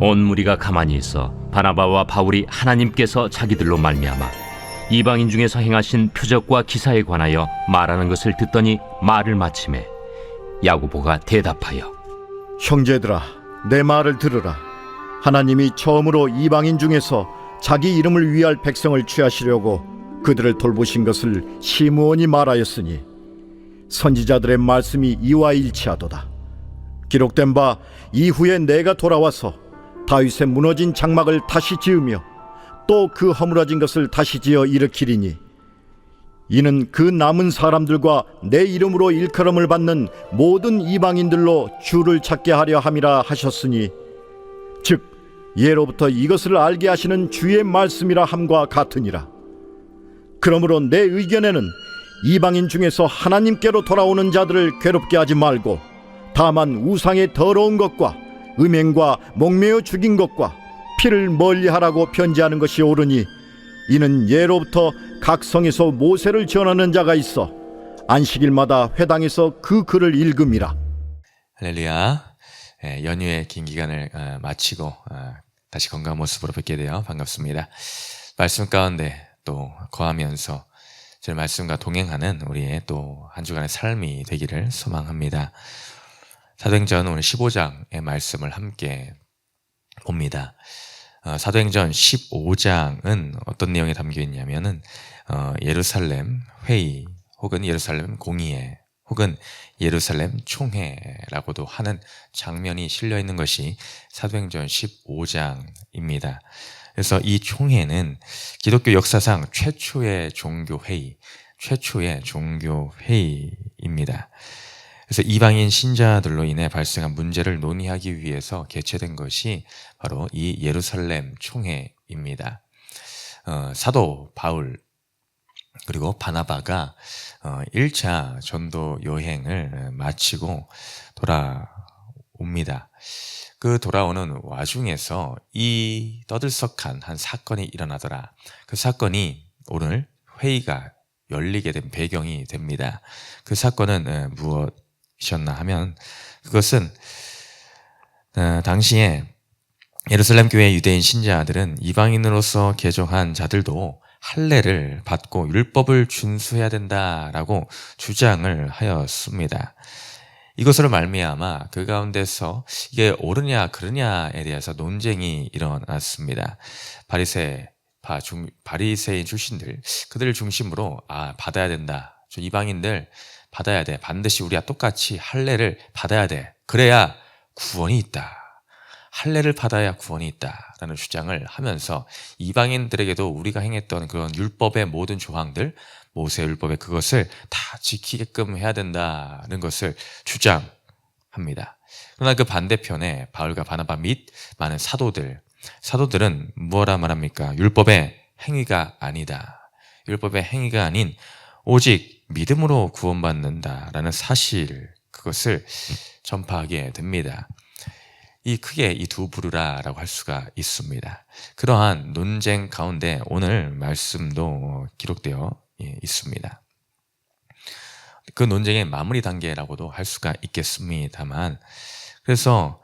온 무리가 가만히 있어 바나바와 바울이 하나님께서 자기들로 말미암아 이방인 중에서 행하신 표적과 기사에 관하여 말하는 것을 듣더니 말을 마침에 야고보가 대답하여 형제들아, 내 말을 들으라. 하나님이 처음으로 이방인 중에서 자기 이름을 위할 백성을 취하시려고 그들을 돌보신 것을 시므온이 말하였으니 선지자들의 말씀이 이와 일치하도다. 기록된 바 이후에 내가 돌아와서 다윗의 무너진 장막을 다시 지으며 또 그 허물어진 것을 다시 지어 일으키리니 이는 그 남은 사람들과 내 이름으로 일컬음을 받는 모든 이방인들로 주를 찾게 하려 함이라 하셨으니 즉 예로부터 이것을 알게 하시는 주의 말씀이라 함과 같으니라. 그러므로 내 의견에는 이방인 중에서 하나님께로 돌아오는 자들을 괴롭게 하지 말고 다만 우상의 더러운 것과 음행과 목매어 죽인 것과 피를 멀리하라고 편지하는 것이 옳으니 이는 예로부터 각 성에서 모세를 전하는 자가 있어 안식일마다 회당에서 그 글을 읽음이라. 할렐루야. 예, 연휴의 긴 기간을 어, 마치고 어, 다시 건강한 모습으로 뵙게 되어 반갑습니다. 말씀 가운데 또 거하면서 제 말씀과 동행하는 우리의 또 한 주간의 삶이 되기를 소망합니다. 사도행전 오늘 15장의 말씀을 함께 봅니다. 어, 사도행전 15장은 어떤 내용이 담겨 있냐면은 어, 예루살렘 회의 혹은 예루살렘 공의회 혹은 예루살렘 총회라고도 하는 장면이 실려 있는 것이 사도행전 15장입니다. 그래서 이 총회는 기독교 역사상 최초의 종교 회의, 최초의 종교 회의입니다. 그래서 이방인 신자들로 인해 발생한 문제를 논의하기 위해서 개최된 것이 바로 이 예루살렘 총회입니다. 어, 사도 바울 그리고 바나바가 어, 1차 전도 여행을 마치고 돌아옵니다. 그 돌아오는 와중에서 이 떠들썩한 한 사건이 일어나더라. 그 사건이 오늘 회의가 열리게 된 배경이 됩니다. 그 사건은 어, 무엇 이었나 하면 그것은 어, 당시에 예루살렘 교회 유대인 신자들은 이방인으로서 개종한 자들도 할례를 받고 율법을 준수해야 된다라고 주장을 하였습니다. 이것으로 말미암아 그 가운데서 이게 옳으냐 그르냐에 대해서 논쟁이 일어났습니다. 바리새 바 중, 바리새인 출신들 그들을 중심으로 아 받아야 된다. 저 이방인들 받아야 돼. 반드시 우리와 똑같이 할례를 받아야 돼. 그래야 구원이 있다. 할례를 받아야 구원이 있다라는 주장을 하면서 이방인들에게도 우리가 행했던 그런 율법의 모든 조항들, 모세 율법의 그것을 다 지키게끔 해야 된다는 것을 주장합니다. 그러나 그 반대편에 바울과 바나바 및 많은 사도들, 사도들은 무엇라 말합니까? 율법의 행위가 아니다. 율법의 행위가 아닌 오직 믿음으로 구원받는다라는 사실 그것을 전파하게 됩니다. 이 크게 이 두 부류라라고 할 수가 있습니다. 그러한 논쟁 가운데 오늘 말씀도 기록되어 있습니다. 그 논쟁의 마무리 단계라고도 할 수가 있겠습니다만 그래서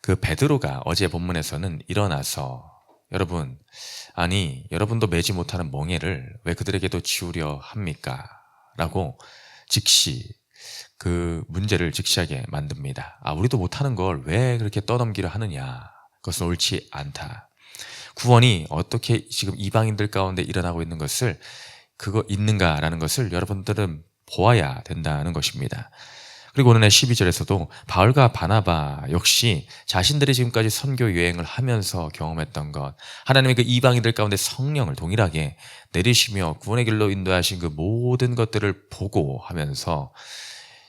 그 베드로가 어제 본문에서는 일어나서 여러분 아니 여러분도 매지 못하는 멍에를 왜 그들에게도 지우려 합니까? 라고 즉시 그 문제를 직시하게 만듭니다. 아, 우리도 못하는 걸 왜 그렇게 떠넘기려 하느냐. 그것은 옳지 않다. 구원이 어떻게 지금 이방인들 가운데 일어나고 있는 것을 그거 있는가라는 것을 여러분들은 보아야 된다는 것입니다. 그리고 오늘 12절에서도 바울과 바나바 역시 자신들이 지금까지 선교 여행을 하면서 경험했던 것, 하나님의 그 이방인들 가운데 성령을 동일하게 내리시며 구원의 길로 인도하신 그 모든 것들을 보고 하면서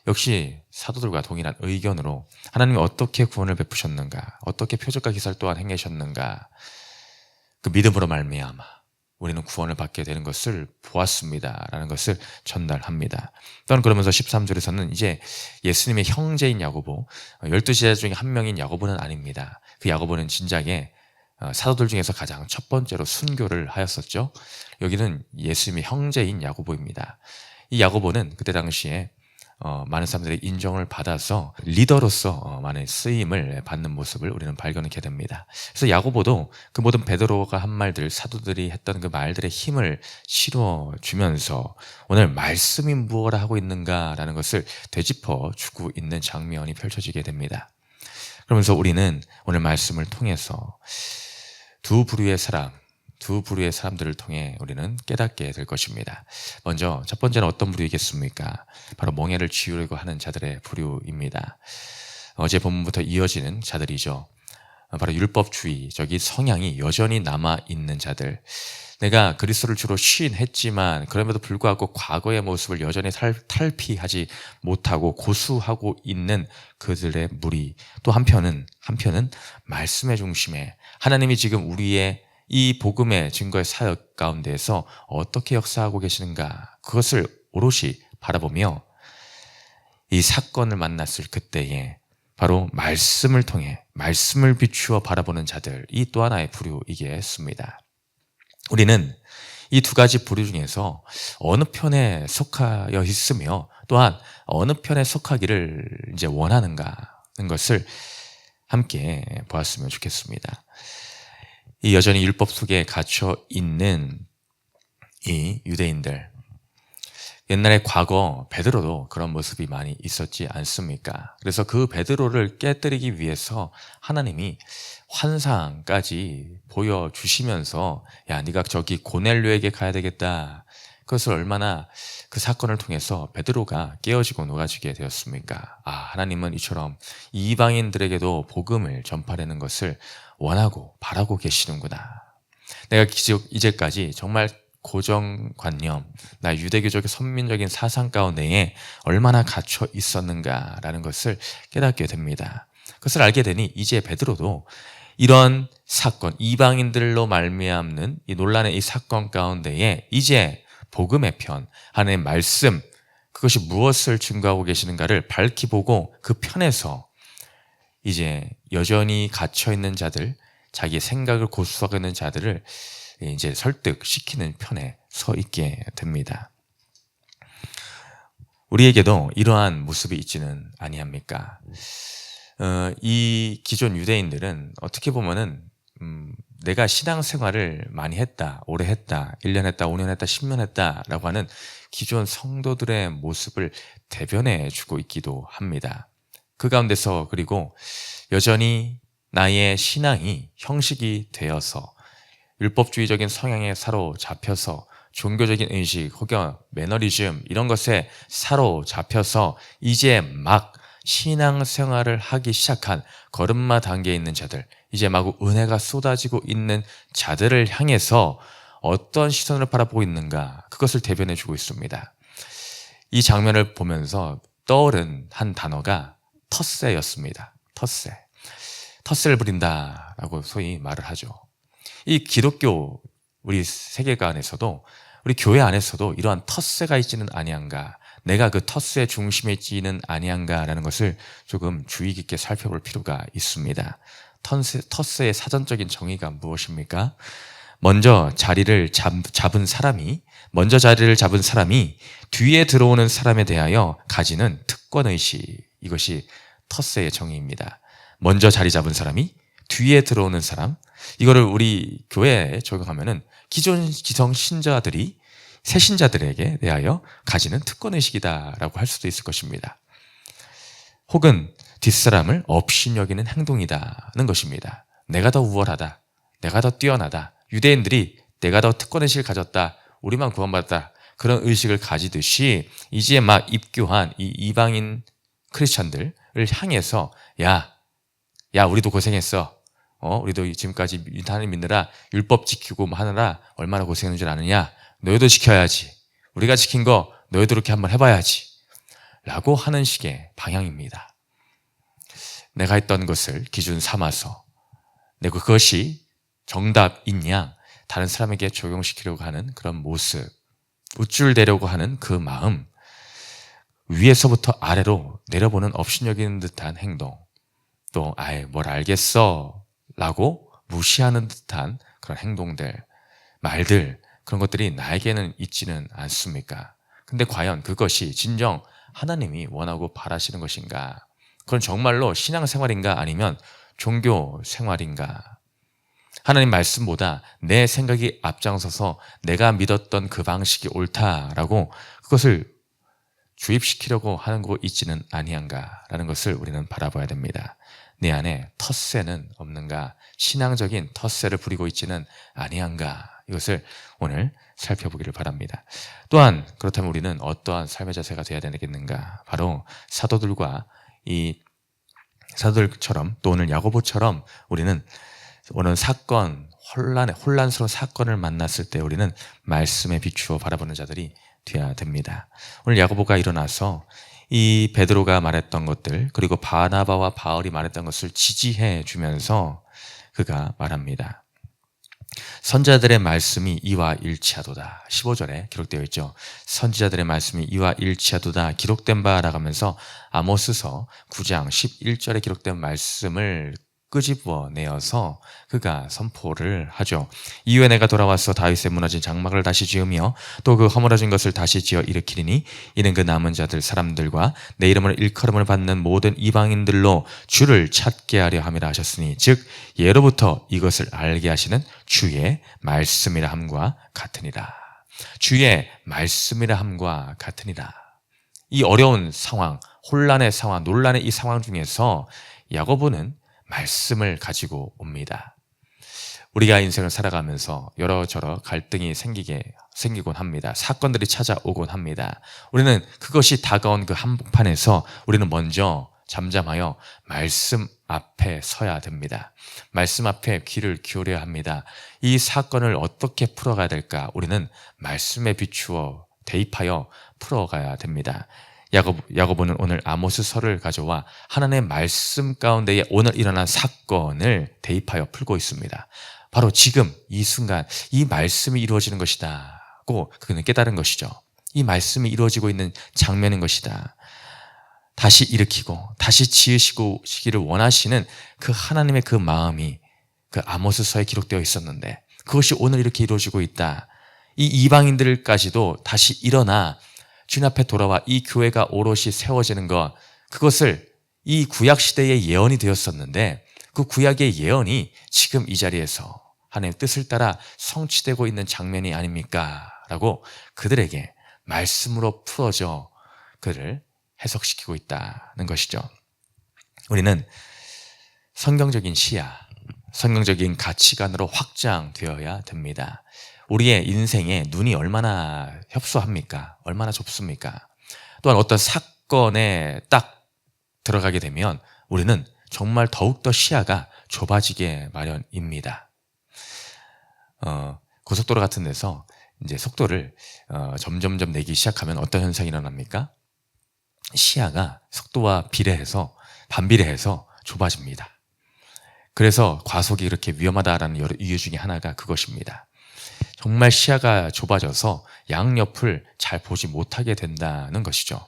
역시 사도들과 동일한 의견으로 하나님이 어떻게 구원을 베푸셨는가, 어떻게 표적과 기사를 또한 행하셨는가, 그 믿음으로 말미암아 우리는 구원을 받게 되는 것을 보았습니다라는 것을 전달합니다. 또한 그러면서 13절에서는 이제 예수님의 형제인 야고보, 열두 제자 중에 한 명인 야고보는 아닙니다. 그 야고보는 진작에 어, 사도들 중에서 가장 첫 번째로 순교를 하였었죠. 여기는 예수님의 형제인 야고보입니다. 이 야고보는 그때 당시에 어, 많은 사람들의 인정을 받아서 리더로서 어, 많은 쓰임을 받는 모습을 우리는 발견하게 됩니다. 그래서 야고보도 그 모든 베드로가 한 말들 사도들이 했던 그 말들의 힘을 실어 주면서 오늘 말씀이 무엇을 하고 있는가라는 것을 되짚어 주고 있는 장면이 펼쳐지게 됩니다. 그러면서 우리는 오늘 말씀을 통해서 두 부류의 사람, 두 부류의 사람들을 통해 우리는 깨닫게 될 것입니다. 먼저 첫 번째는 어떤 부류이겠습니까? 바로 멍해를 지우려고 하는 자들의 부류입니다. 어제 본문부터 이어지는 자들이죠. 바로 율법주의적인 성향이 여전히 남아 있는 자들. 내가 그리스도를 주로 시인했지만 그럼에도 불구하고 과거의 모습을 여전히 탈, 탈피하지 못하고 고수하고 있는 그들의 무리. 또 한편은 한편은 말씀의 중심에 하나님이 지금 우리의 이 복음의 증거의 사역 가운데에서 어떻게 역사하고 계시는가 그것을 오롯이 바라보며 이 사건을 만났을 그때에 바로 말씀을 통해 말씀을 비추어 바라보는 자들 이 또 하나의 부류이겠습니다. 우리는 이 두 가지 부류 중에서 어느 편에 속하여 있으며 또한 어느 편에 속하기를 이제 원하는가는 것을 함께 보았으면 좋겠습니다. 이 여전히 율법 속에 갇혀 있는 이 유대인들 옛날에 과거 베드로도 그런 모습이 많이 있었지 않습니까? 그래서 그 베드로를 깨뜨리기 위해서 하나님이 환상까지 보여주시면서 야 네가 저기 고넬료에게 가야 되겠다. 그것을 얼마나 그 사건을 통해서 베드로가 깨어지고 녹아지게 되었습니까? 아 하나님은 이처럼 이방인들에게도 복음을 전파하는 것을 원하고 바라고 계시는구나. 내가 이제까지 정말 고정관념, 나 유대교적인 선민적인 사상 가운데에 얼마나 갇혀 있었는가라는 것을 깨닫게 됩니다. 그것을 알게 되니 이제 베드로도 이런 사건, 이방인들로 말미암는 이 논란의 이 사건 가운데에 이제 복음의 편, 하나님의 말씀, 그것이 무엇을 증거하고 계시는가를 밝히 보고 그 편에서 이제 여전히 갇혀 있는 자들, 자기 생각을 고수하고 있는 자들을 이제 설득시키는 편에 서 있게 됩니다. 우리에게도 이러한 모습이 있지는 아니합니까? 어, 이 기존 유대인들은 어떻게 보면은 음, 내가 신앙 생활을 많이 했다, 오래 했다, 1년 했다, 5년 했다, 10년 했다라고 하는 기존 성도들의 모습을 대변해 주고 있기도 합니다. 그 가운데서 그리고 여전히 나의 신앙이 형식이 되어서 율법주의적인 성향에 사로잡혀서 종교적인 의식 혹은 매너리즘 이런 것에 사로잡혀서 이제 막 신앙 생활을 하기 시작한 걸음마 단계에 있는 자들 이제 마구 은혜가 쏟아지고 있는 자들을 향해서 어떤 시선을 바라보고 있는가 그것을 대변해 주고 있습니다. 이 장면을 보면서 떠오른 한 단어가 텃세였습니다. 텃세. 텃세를 부린다라고 소위 말을 하죠. 이 기독교 우리 세계관 안에서도 우리 교회 안에서도 이러한 텃세가 있지는 아니한가 내가 그 텃세의 중심에 있지는 아니한가라는 것을 조금 주의 깊게 살펴볼 필요가 있습니다. 텃세, 텃세의 사전적인 정의가 무엇입니까? 먼저 자리를 잡, 잡은 사람이 먼저 자리를 잡은 사람이 뒤에 들어오는 사람에 대하여 가지는 특권 의식 이것이 텃세의 정의입니다. 먼저 자리 잡은 사람이 뒤에 들어오는 사람 이거를 우리 교회에 적용하면은 기존 기성 신자들이 새 신자들에게 대하여 가지는 특권 의식이다라고 할 수도 있을 것입니다. 혹은 뒷사람을 업신여기는 행동이다는 것입니다. 내가 더 우월하다. 내가 더 뛰어나다. 유대인들이 내가 더 특권 의식을 가졌다. 우리만 구원받았다. 그런 의식을 가지듯이 이제 막 입교한 이 이방인 크리스천들을 향해서 야, 야, 우리도 고생했어. 어, 우리도 지금까지 하나님 믿느라 율법 지키고 뭐 하느라 얼마나 고생했는 줄 아느냐? 너희도 지켜야지. 우리가 지킨 거 너희도 그렇게 한번 해봐야지. 라고 하는 식의 방향입니다. 내가 했던 것을 기준 삼아서 내가 그것이 정답인 양 다른 사람에게 적용시키려고 하는 그런 모습, 우쭐대려고 하는 그 마음, 위에서부터 아래로 내려보는 업신여기는 듯한 행동, 또 아예 뭘 알겠어 라고 무시하는 듯한 그런 행동들, 말들, 그런 것들이 나에게는 있지는 않습니까? 근데 과연 그것이 진정 하나님이 원하고 바라시는 것인가? 그건 정말로 신앙생활인가 아니면 종교 생활인가? 하나님 말씀보다 내 생각이 앞장서서 내가 믿었던 그 방식이 옳다라고 그것을 주입시키려고 하는 거 있지는 아니한가라는 것을 우리는 바라봐야 됩니다. 내 안에 텃세는 없는가? 신앙적인 텃세를 부리고 있지는 아니한가? 이것을 오늘 살펴보기를 바랍니다. 또한 그렇다면 우리는 어떠한 삶의 자세가 되어야 되겠는가? 바로 사도들과 이 사도들처럼 또 오늘 야고보처럼 우리는 오늘 사건 혼란에 혼란스러운 사건을 만났을 때 우리는 말씀에 비추어 바라보는 자들이 되어야 됩니다. 오늘 야고보가 일어나서 이 베드로가 말했던 것들 그리고 바나바와 바울이 말했던 것을 지지해 주면서 그가 말합니다. 선자들의 말씀이 이와 일치하도다. 15절에 기록되어 있죠. 선지자들의 말씀이 이와 일치하도다. 기록된 바라고 하면서 아모스서 9장 11절에 기록된 말씀을 끄집어 내어서 그가 선포를 하죠. 이후에 내가 돌아와서 다윗의 무너진 장막을 다시 지으며 또 그 허물어진 것을 다시 지어 일으키리니 이는 그 남은 자들 사람들과 내 이름을 일컬음을 받는 모든 이방인들로 주를 찾게 하려 함이라 하셨으니 즉 예로부터 이것을 알게 하시는 주의 말씀이라 함과 같으니라. 주의 말씀이라 함과 같으니라. 이 어려운 상황, 혼란의 상황, 논란의 이 상황 중에서 야고보는 말씀을 가지고 옵니다. 우리가 인생을 살아가면서 여러저러 갈등이 생기게 생기곤 합니다. 사건들이 찾아오곤 합니다. 우리는 그것이 다가온 그 한복판에서 우리는 먼저 잠잠하여 말씀 앞에 서야 됩니다. 말씀 앞에 귀를 기울여야 합니다. 이 사건을 어떻게 풀어가야 될까? 우리는 말씀에 비추어 대입하여 풀어가야 됩니다. 야고보, 야고보 는 오늘 아모스서를 가져와 하나님의 말씀 가운데에 오늘 일어난 사건을 대입하여 풀고 있습니다. 바로 지금 이 순간 이 말씀이 이루어지는 것이다고 그는 깨달은 것이죠. 이 말씀이 이루어지고 있는 장면인 것이다. 다시 일으키고 다시 지으시고 시기를 원하시는 그 하나님의 그 마음이 그 아모스서에 기록되어 있었는데 그것이 오늘 이렇게 이루어지고 있다. 이 이방인들까지도 다시 일어나 주님 앞에 돌아와 이 교회가 오롯이 세워지는 것 그것을 이 구약 시대의 예언이 되었었는데 그 구약의 예언이 지금 이 자리에서 하나님의 뜻을 따라 성취되고 있는 장면이 아닙니까? 라고 그들에게 말씀으로 풀어져 그를 해석시키고 있다는 것이죠. 우리는 성경적인 시야, 성경적인 가치관으로 확장되어야 됩니다. 우리의 인생에 눈이 얼마나 협소합니까? 얼마나 좁습니까? 또한 어떤 사건에 딱 들어가게 되면 우리는 정말 더욱더 시야가 좁아지게 마련입니다. 어, 고속도로 같은 데서 이제 속도를 어, 점점점 내기 시작하면 어떤 현상이 일어납니까? 시야가 속도와 비례해서 반비례해서 좁아집니다. 그래서 과속이 이렇게 위험하다라는 이유 중에 하나가 그것입니다. 정말 시야가 좁아져서 양옆을 잘 보지 못하게 된다는 것이죠.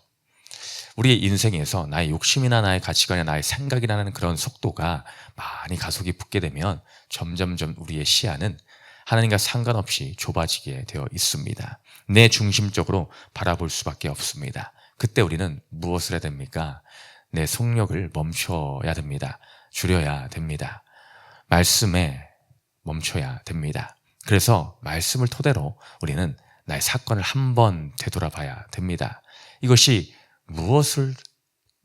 우리의 인생에서 나의 욕심이나 나의 가치관이나 나의 생각이라는 그런 속도가 많이 가속이 붙게 되면 점점점 우리의 시야는 하나님과 상관없이 좁아지게 되어 있습니다. 내 중심적으로 바라볼 수밖에 없습니다. 그때 우리는 무엇을 해야 됩니까? 내 속력을 멈춰야 됩니다. 줄여야 됩니다. 말씀에 멈춰야 됩니다. 그래서 말씀을 토대로 우리는 나의 사건을 한 번 되돌아봐야 됩니다. 이것이 무엇을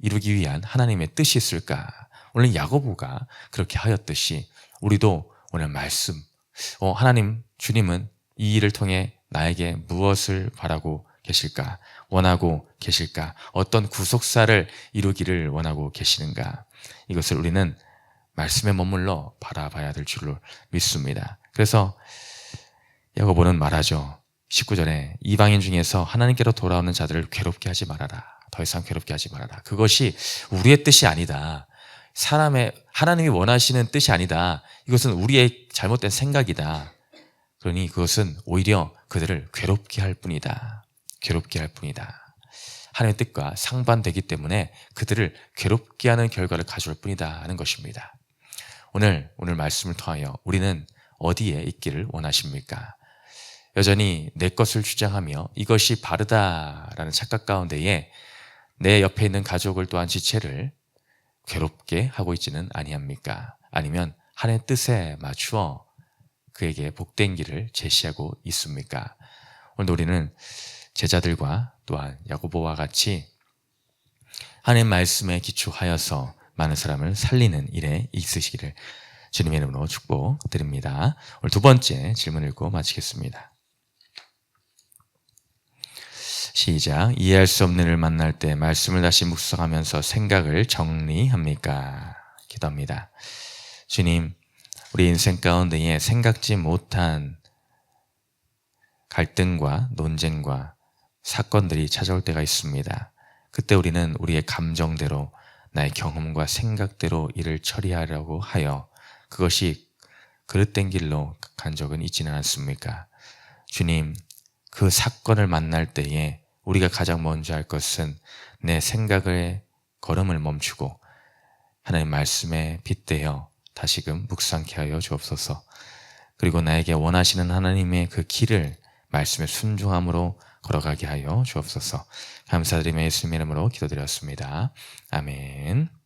이루기 위한 하나님의 뜻이 있을까? 오늘 야고보가 그렇게 하였듯이 우리도 오늘 말씀, 어, 하나님, 주님은 이 일을 통해 나에게 무엇을 바라고 계실까? 원하고 계실까? 어떤 구속사를 이루기를 원하고 계시는가? 이것을 우리는 말씀에 머물러 바라봐야 될 줄로 믿습니다. 그래서 야고보는 말하죠. 19절에 이방인 중에서 하나님께로 돌아오는 자들을 괴롭게 하지 말아라. 더 이상 괴롭게 하지 말아라. 그것이 우리의 뜻이 아니다. 사람의 하나님이 원하시는 뜻이 아니다. 이것은 우리의 잘못된 생각이다. 그러니 그것은 오히려 그들을 괴롭게 할 뿐이다. 괴롭게 할 뿐이다. 하나님의 뜻과 상반되기 때문에 그들을 괴롭게 하는 결과를 가져올 뿐이다 하는 것입니다. 오늘 오늘 말씀을 통하여 우리는 어디에 있기를 원하십니까? 여전히 내 것을 주장하며 이것이 바르다라는 착각 가운데에 내 옆에 있는 가족을 또한 지체를 괴롭게 하고 있지는 아니합니까? 아니면 하나님의 뜻에 맞추어 그에게 복된 길을 제시하고 있습니까? 오늘 우리는 제자들과 또한 야고보와 같이 하나님 말씀에 기초하여서 많은 사람을 살리는 일에 있으시기를 주님의 이름으로 축복드립니다. 오늘 두 번째 질문 읽고 마치겠습니다. 시작. 이해할 수 없는 일을 만날 때 말씀을 다시 묵상하면서 생각을 정리합니까? 기도합니다. 주님, 우리 인생 가운데에 생각지 못한 갈등과 논쟁과 사건들이 찾아올 때가 있습니다. 그때 우리는 우리의 감정대로 나의 경험과 생각대로 일을 처리하려고 하여 그것이 그릇된 길로 간 적은 있지는 않습니까? 주님, 그 사건을 만날 때에 우리가 가장 먼저 할 것은 내 생각의 걸음을 멈추고 하나님 말씀에 빗대어 다시금 묵상케 하여 주옵소서. 그리고 나에게 원하시는 하나님의 그 길을 말씀에 순종함으로 걸어가게 하여 주옵소서. 감사드리며 예수님 이름으로 기도드렸습니다. 아멘.